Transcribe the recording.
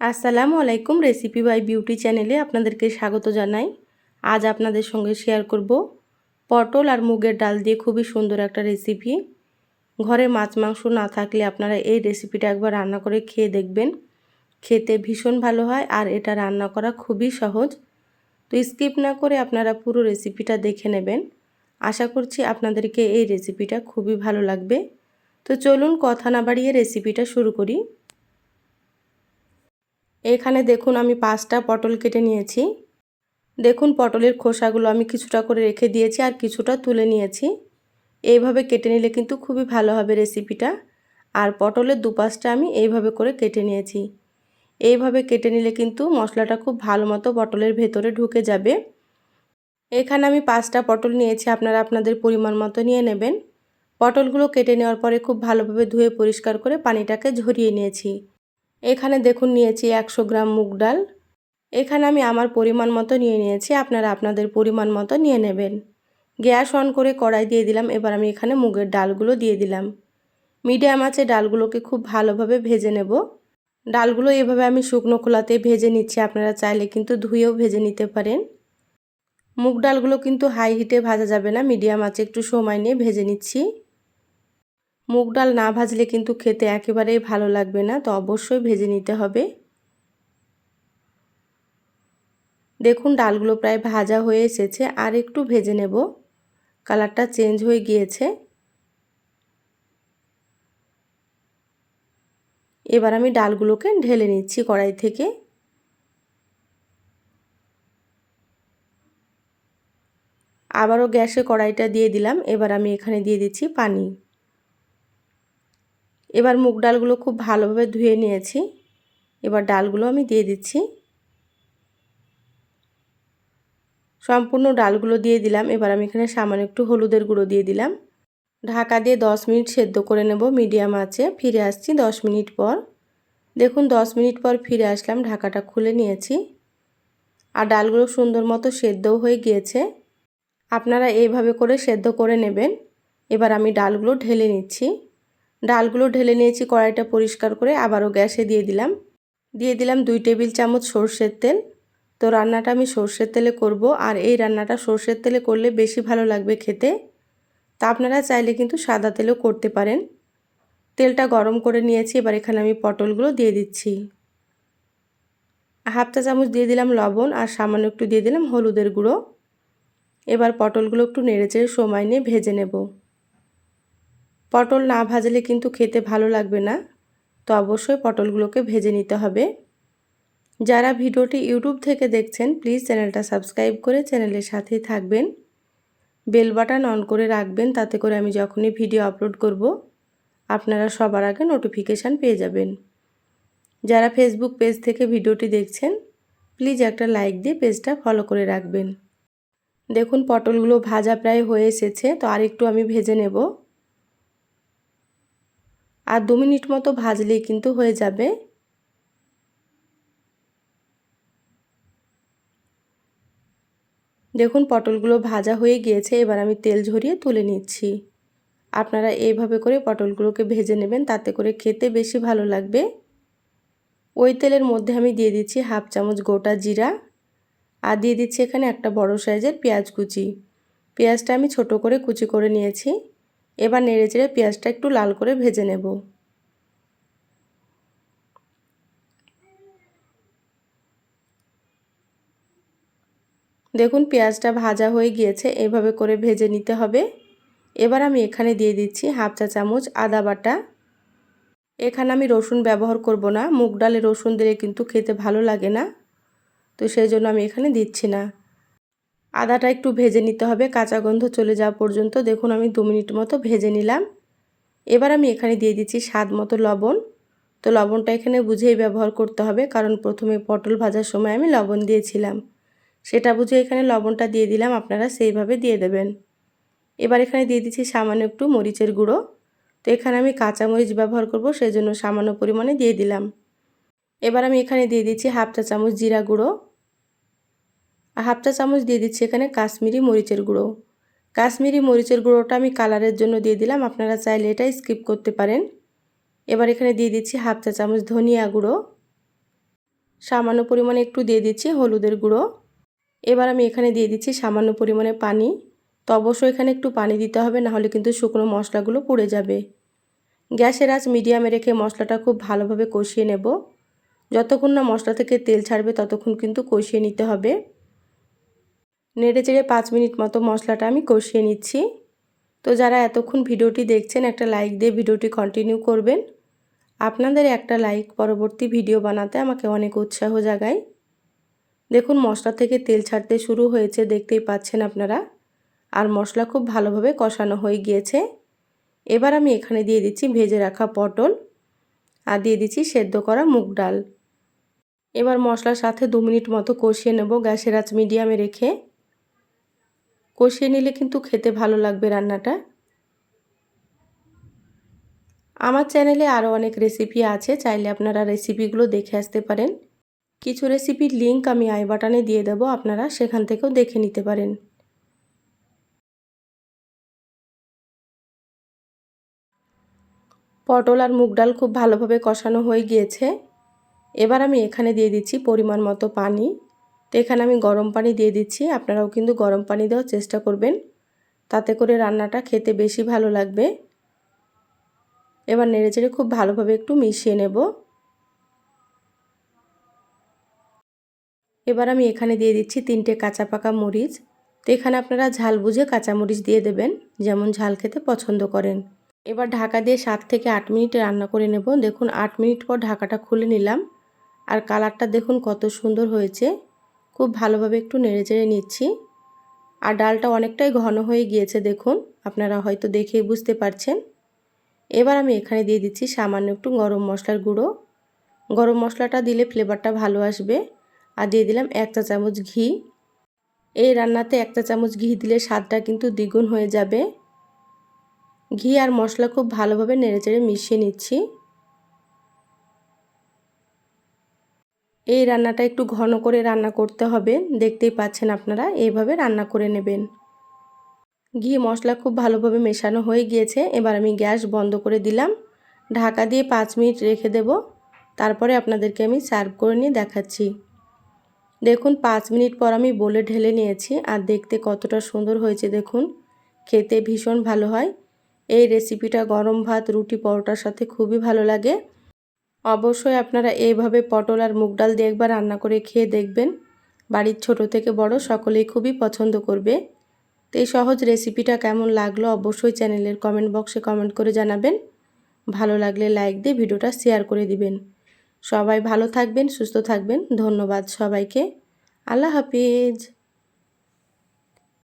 আসসালামু আলাইকুম recipe by beauty চ্যানেলে আপনাদেরকে স্বাগত জানাই। আজ আপনাদের সঙ্গে শেয়ার করব পটল আর মুগের ডাল দিয়ে খুবই সুন্দর একটা রেসিপি ঘরে মাছ মাংস না থাকলে আপনারা এই রেসিপিটা একবার রান্না করে খেয়ে দেখবেন। খেতে ভীষণ ভালো হয় আর এটা রান্না করা খুবই সহজ। তো স্কিপ না করে আপনারা পুরো রেসিপিটা দেখে নেবেন। আশা করছি আপনাদেরকে এই রেসিপিটা খুবই ভালো লাগবে। তো চলুন কথা না বাড়িয়ে রেসিপিটা শুরু করি। এখানে দেখুন আমি পাঁচটা পটল কেটে নিয়েছি। দেখুন পটলের খোসাগুলো আমি কিছুটা করে রেখে দিয়েছি আর কিছুটা তুলে নিয়েছি। এইভাবে কেটে নিলে কিন্তু খুবই ভালো হবে রেসিপিটা। আর পটলের দুপাশটা আমি এইভাবে করে কেটে নিয়েছি। এইভাবে কেটে নিলে কিন্তু মশলাটা খুব ভালো মতো পটলের ভেতরে ঢুকে যাবে। এখানে আমি পাঁচটা পটল নিয়েছি, আপনারা আপনাদের পরিমাণ মতো নিয়ে নেবেন। পটলগুলো কেটে নেওয়ার পরে খুব ভালোভাবে ধুয়ে পরিষ্কার করে পানিটাকে ঝরিয়ে নিয়েছি। এখানে দেখুন নিয়েছি একশো গ্রাম মুগ ডাল। এখানে আমি আমার পরিমাণ মতো নিয়ে নিয়েছি, আপনারা আপনাদের পরিমাণ মতো নিয়ে নেবেন। গ্যাস অন করে কড়াই দিয়ে দিলাম, এবার আমি এখানে মুগের ডালগুলো দিয়ে দিলাম। মিডিয়াম আছে ডালগুলোকে খুব ভালোভাবে ভেজে নেব। ডালগুলো এভাবে আমি শুকনো খোলাতে ভেজে নিচ্ছি, আপনারা চাইলে কিন্তু ধুয়েও ভেজে নিতে পারেন। মুগ ডালগুলো কিন্তু হাই হিটে ভাজা যাবে না, মিডিয়াম আছে একটু সময় নিয়ে ভেজে নিচ্ছি। মুগ ডাল না ভাজলে কিন্তু খেতে একেবারেই ভালো লাগবে না, তো অবশ্যই ভেজে নিতে হবে। দেখুন, ডালগুলো প্রায় ভাজা হয়ে এসেছে, আর একটু ভেজে নেব। কালারটা চেঞ্জ হয়ে গিয়েছে। এবার আমি ডালগুলোকে ঢেলে নিচ্ছি কড়াই থেকে। আবারও গ্যাসে কড়াইটা দিয়ে দিলাম, এবার আমি এখানে দিয়ে দিচ্ছি পানি। এবার মুগ ডালগুলো খুব ভালোভাবে ধুয়ে নিয়েছি। এবার ডালগুলো আমি দিয়ে দিচ্ছি। সম্পূর্ণ ডালগুলো দিয়ে দিলাম। এবার আমি এখানে সামান্য একটু হলুদের গুঁড়ো দিয়ে দিলাম। ঢাকা দিয়ে দশ মিনিট সেদ্ধ করে নেব মিডিয়াম আছে ফিরে আসছি দশ মিনিট পর। দেখুন, দশ মিনিট পর ফিরে আসলাম, ঢাকাটা খুলে নিয়েছি। আর ডালগুলো সুন্দর মতো সেদ্ধও হয়ে গিয়েছে। আপনারা এইভাবে করে সেদ্ধ করে নেবেন। এবার আমি ডালগুলো ঢেলে নিচ্ছি। ডালগুলো ঢেলে নিয়েছি কড়াইটা পরিষ্কার করে আবারও গ্যাসে দিয়ে দিলাম। দিয়ে দিলাম দুই টেবিল চামচ সর্ষের তেল। তো রান্নাটা আমি সর্ষের তেলে করব আর এই রান্নাটা সর্ষের তেলে করলে বেশি ভালো লাগবে খেতে। তা আপনারা চাইলে কিন্তু সাদা তেলেও করতে পারেন। তেলটা গরম করে নিয়েছি, এবার এখানে আমি পটলগুলো দিয়ে দিচ্ছি। হাফ চা চামচ দিয়ে দিলাম লবণ আর সামান্য একটু দিয়ে দিলাম হলুদের গুঁড়ো। এবার পটলগুলো একটু নেড়ে নেড়েচেড়ে সময় নিয়ে ভেজে নেব। পটল না ভাজলে কিন্তু খেতে ভালো লাগবে না। তো অবশ্যই পটলগুলোকে ভেজে নিতে হবে। যারা ভিডিওটি ইউটিউব থেকে দেখছেন, প্লিজ চ্যানেলটা সাবস্ক্রাইব করে চ্যানেলের সাথেই থাকবেন। বেল বাটন অন করে রাখবেন, তাতে করে আমি যখনই ভিডিও আপলোড করব, আপনারা সবার আগে নোটিফিকেশান পেয়ে যাবেন। যারা ফেসবুক পেজ থেকে ভিডিওটি দেখছেন, প্লিজ একটা লাইক দিয়ে পেজটা ফলো করে রাখবেন। দেখুন, পটলগুলো ভাজা প্রায় হয়ে এসেছে, তো আর একটু আমি ভেজে নেব। আর দু মিনিট মতো ভাজলেই কিন্তু হয়ে যাবে। দেখুন পটলগুলো ভাজা হয়ে গিয়েছে, এবার আমি তেল ঝরিয়ে তুলে নিচ্ছি। আপনারা এইভাবে করে পটলগুলোকে ভেজে নেবেন, তাতে করে খেতে বেশি ভালো লাগবে। ওই তেলের মধ্যে আমি দিয়ে দিচ্ছি হাফ চামচ গোটা জিরা আর দিয়ে দিচ্ছি এখানে একটা বড় সাইজের পেঁয়াজ কুচি। পেঁয়াজটা আমি ছোট করে কুচি করে নিয়েছি। এবার নেড়ে চেড়ে পেঁয়াজটা একটু লাল করে ভেজে নেব। দেখুন, পেঁয়াজটা ভাজা হয়ে গিয়েছে, এভাবে করে ভেজে নিতে হবে। এবার আমি এখানে দিয়ে দিচ্ছি হাফ চা চামচ আদা বাটা। এখানে আমি রসুন ব্যবহার করব না, মুগ ডালে রসুন দিলে কিন্তু খেতে ভালো লাগে না, তো সেই জন্য আমি এখানে দিচ্ছি না। আদাটা একটু ভেজে নিতে হবে, কাঁচা গন্ধ চলে যাওয়া পর্যন্ত। দেখুন, আমি দু মিনিট মতো ভেজে নিলাম। এবার আমি এখানে দিয়ে দিচ্ছি স্বাদ মতো লবণ। তো লবণটা এখানে বুঝেই ব্যবহার করতে হবে, কারণ প্রথমে পটল ভাজার সময় আমি লবণ দিয়েছিলাম। সেটা বুঝে এখানে লবণটা দিয়ে দিলাম, আপনারা সেইভাবে দিয়ে দেবেন। এবার এখানে দিয়ে দিচ্ছি সামান্য একটু মরিচের গুঁড়ো। তো এখানে আমি কাঁচা মরিচ ব্যবহার করব সেই জন্য সামান্য পরিমাণে দিয়ে দিলাম। এবার আমি এখানে দিয়ে দিচ্ছি হাফ চা চামচ জিরা গুঁড়ো। হাফ চা চামচ দিয়ে দিচ্ছি এখানে কাশ্মীরি মরিচের গুঁড়ো। কাশ্মীরি মরিচের গুঁড়োটা আমি কালারের জন্য দিয়ে দিলাম, আপনারা চাইলে এটা স্কিপ করতে পারেন। এবার এখানে দিয়ে দিচ্ছি হাফ চা চামচ ধনিয়া গুঁড়ো। সামান্য পরিমাণে একটু দিয়ে দিচ্ছি হলুদের গুঁড়ো। এবার আমি এখানে দিয়ে দিচ্ছি সামান্য পরিমাণে পানি। তো অবশ্যই এখানে একটু পানি দিতে হবে, নাহলে কিন্তু শুকনো মশলাগুলো পুড়ে যাবে। গ্যাসের আঁচ মিডিয়ামে রেখে মশলাটা খুব ভালোভাবে কষিয়ে নেব। যতক্ষণ না মশলা থেকে তেল ছাড়বে, ততক্ষণ কিন্তু কষিয়ে নিতে হবে। নেড়ে চেড়ে পাঁচ মিনিট মতো মশলাটা আমি কষিয়ে নিচ্ছি। তো যারা এতক্ষণ ভিডিওটি দেখছেন, একটা লাইক দিয়ে ভিডিওটি কন্টিনিউ করবেন। আপনাদের একটা লাইক পরবর্তী ভিডিও বানাতে আমাকে অনেক উৎসাহ জাগায়। দেখুন, মশলা থেকে তেল ছাড়তে শুরু হয়েছে, দেখতেই পাচ্ছেন আপনারা। আর মশলা খুব ভালোভাবে কষানো হয়ে গিয়েছে। এবার আমি এখানে দিয়ে দিচ্ছি ভেজে রাখা পটল আর দিয়ে দিচ্ছি সেদ্ধ করা মুগ ডাল। এবার মশলার সাথে দু মিনিট মতো কষিয়ে নেব গ্যাসের আঁচ মিডিয়ামে রেখে। কষিয়ে নিলে কিন্তু খেতে ভালো লাগবে রান্নাটা। আমার চ্যানেলে আরও অনেক রেসিপি আছে, চাইলে আপনারা রেসিপিগুলো দেখে আসতে পারেন। কিছু রেসিপির লিঙ্ক আমি আই বাটনে দিয়ে দেবো, আপনারা সেখান থেকেও দেখে নিতে পারেন। পটল আর মুগ ডাল খুব ভালোভাবে কষানো হয়ে গিয়েছে। এবার আমি এখানে দিয়ে দিচ্ছি পরিমাণ মতো পানি। তো এখানে আমি গরম পানি দিয়ে দিচ্ছি। আপনারাও কিন্তু গরম পানি দেওয়ার চেষ্টা করবেন। তাতে করে রান্নাটা খেতে বেশি ভালো লাগবে। এবার নেড়েচেড়ে খুব ভালোভাবে একটু মিশিয়ে নেব। এবার আমি এখানে দিয়ে দিচ্ছি তিনটে কাঁচা পাকা মরিচ। তো এখানে আপনারা ঝাল বুঝে কাঁচা মরিচ দিয়ে দেবেন, যেমন ঝাল খেতে পছন্দ করেন। এবার ঢাকা দিয়ে সাত থেকে আট মিনিট রান্না করে নেব। দেখুন, আট মিনিট পর ঢাকাটা খুলে নিলাম। আর কালারটা দেখুন কত সুন্দর হয়েছে। খুব ভালোভাবে একটু নেড়ে চেড়ে নিচ্ছি। আর ডালটা অনেকটাই ঘন হয়ে গিয়েছে, দেখুন। আপনারা হয়তো দেখেই বুঝতে পারছেন। এবার আমি এখানে দিয়ে দিচ্ছি সামান্য একটু গরম মশলার গুঁড়ো। গরম মশলাটা দিলে ফ্লেভারটা ভালো আসবে। আর দিয়ে দিলাম এক চা চামচ ঘি। এই রান্নাতে এক চা চামচ ঘি দিলে স্বাদটা কিন্তু দ্বিগুণ হয়ে যাবে। ঘি আর মশলা খুব ভালোভাবে নেড়েচেড়ে মিশিয়ে নিচ্ছি। এই রান্নাটা একটু ঘন করে রান্না করতে হবে। দেখতেই পাচ্ছেন আপনারা, এইভাবে রান্না করে নেবেন। ঘি, মশলা খুব ভালোভাবে মেশানো হয়ে গিয়েছে। এবার আমি গ্যাস বন্ধ করে দিলাম। ঢাকা দিয়ে পাঁচ মিনিট রেখে দেব। তারপরে আপনাদেরকে আমি সার্ভ করে নিয়ে দেখাচ্ছি। দেখুন, পাঁচ মিনিট পর আমি বলে ঢেলে নিয়েছি। আর দেখতে কতটা সুন্দর হয়েছে, দেখুন। খেতে ভীষণ ভালো হয়। এই রেসিপিটা গরম ভাত, রুটি, পরোটার সাথে খুবই ভালো লাগে। অবশ্যই আপনারা এইভাবে পটল আর মুগ ডাল দিয়ে একবার রান্না করে খেয়ে দেখবেন। বাড়ির ছোট থেকে বড় সকলেই খুবই পছন্দ করবে। তো এই সহজ রেসিপিটা কেমন লাগল অবশ্যই চ্যানেলের কমেন্ট বক্সে কমেন্ট করে জানাবেন। ভালো লাগলে লাইক দিয়ে ভিডিওটা শেয়ার করে দিবেন। সবাই ভালো থাকবেন, সুস্থ থাকবেন। ধন্যবাদ সবাইকে। আল্লাহ হাফিজ।